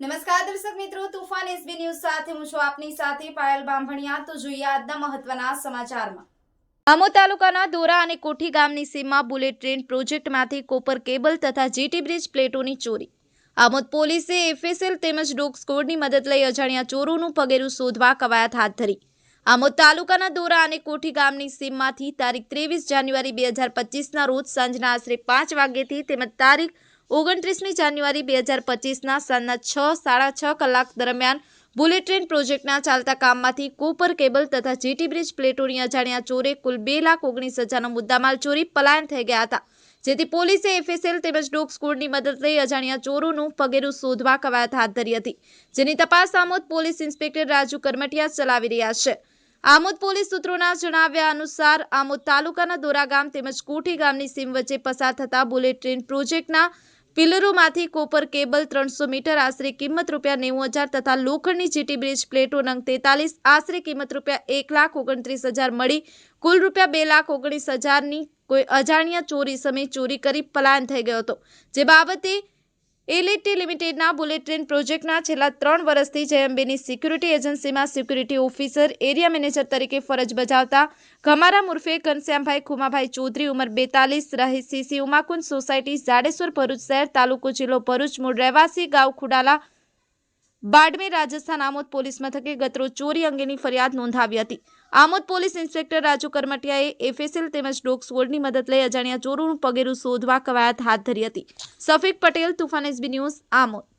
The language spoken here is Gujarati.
નમસ્કાર દર્શક મિત્રો, તુફાન એસબી ન્યૂઝ સાથે હું છું આપની સાથે પાયલ બાંભણિયા. તો જોઈએ આજના મહત્વના સમાચારમાં. આમોદ તાલુકાના દોરા અને કોઠી ગામની સીમમાં બુલેટ ટ્રેન પ્રોજેક્ટમાંથી કોપર કેબલ તથા જીટી બ્રિજ પ્લેટોની ચોરી. આમોદ પોલીસે એફએસએલ તેમજ ડોગ સ્કોડની મદદ લઈ અજાણ્યા ચોરોનું પગેરું શોધવા કવાયત હાથ ધરી. આમોદ તાલુકાના દોરા અને કોઠી ગામની સીમમાંથી તારીખ ત્રેવીસ જાન્યુઆરી બે હજાર પચીસના રોજ સાંજના આશરે પાંચ વાગ્યેથી તેમજ તારીખ ઓગણત્રીસમી જાન્યુઆરી બે હજાર પચીસના સાંજના છ, સાડા છ કલાક દરમિયાન બુલેટ ટ્રેન પ્રોજેક્ટના ચાલતા કામમાંથી કોપર કેબલ તથા જીટી બ્રિજ પ્લેટોની અજાણ્યા ચોરે કુલ બે લાખ ઓગણીસ હજારનો મુદ્દામાલ ચોરી પલાયન થઈ ગયા હતા, જેથી પોલીસે એફએસએલ તેમજ ડોગ સ્કૂડની મદદ લઈ અજાણ્યા ચોરોનું પગેરું શોધવા કવાયત હાથ ધરી હતી, જેની તપાસ આમોદ પોલીસ ઇન્સ્પેક્ટર રાજુ કરમટિયા ચલાવી રહ્યા છે. આમોદ પોલીસ સૂત્રોના જણાવ્યા અનુસાર આમોદ તાલુકાના દોરા ગામ તેમજ કોઠી ગામની સીમ વચ્ચે પસાર થતા બુલેટ ટ્રેન પ્રોજેક્ટના પિલરોમાંથી કોપર કેબલ ત્રણસો મીટર આશરે કિંમત રૂપિયા નેવું હજાર તથા લોખંડની જીટી બ્રિજ પ્લેટો નંગ તેતાલીસ, આશરે કિંમત રૂપિયા એક લાખ ઓગણત્રીસ હજાર મળી. કુલ રૂપિયા બે લાખ ઓગણીસ હજારની કોઈ અજાણ્યા ચોરી સમયે ચોરી કરી પલાયન થઈ ગયો હતો. જે બાબતે એલએટી લિમિટેડના બુલેટ ટ્રેન પ્રોજેક્ટના છેલ્લા ત્રણ વર્ષથી જયંબેની સિક્યુરિટી એજન્સીમાં સિક્યુરિટી ઓફિસર, એરિયા મેનેજર તરીકે ફરજ બજાવતા ઘમારા મુર્ફે ઘનશ્યામભાઈ ખુમાભાઈ ચૌધરી ઉંમર બેતાલીસ, રહે સીસી ઉમાકુંજ સોસાયટી, જાડેશ્વર ભરૂચ શહેર, તાલુકો જિલ્લો ભરૂચ, મૂળ રહેવાસી ગાંવ ખુડાલા બાડમેર રાજસ્થાન આમોદ પોલીસ મથકે ગતરોજ ચોરી અંગેની ફરિયાદ નોંધાવી હતી. આમોદ પોલીસ ઇન્સ્પેક્ટર રાજુ કરમટિયાએ એફએસએલ તેમજ ડોગ સ્કોડની મદદ લઈ અજાણ્યા ચોરોનું પગેરું શોધવા કવાયત હાથ ધરી હતી. Safik Patel, Toofan SB news, Amod.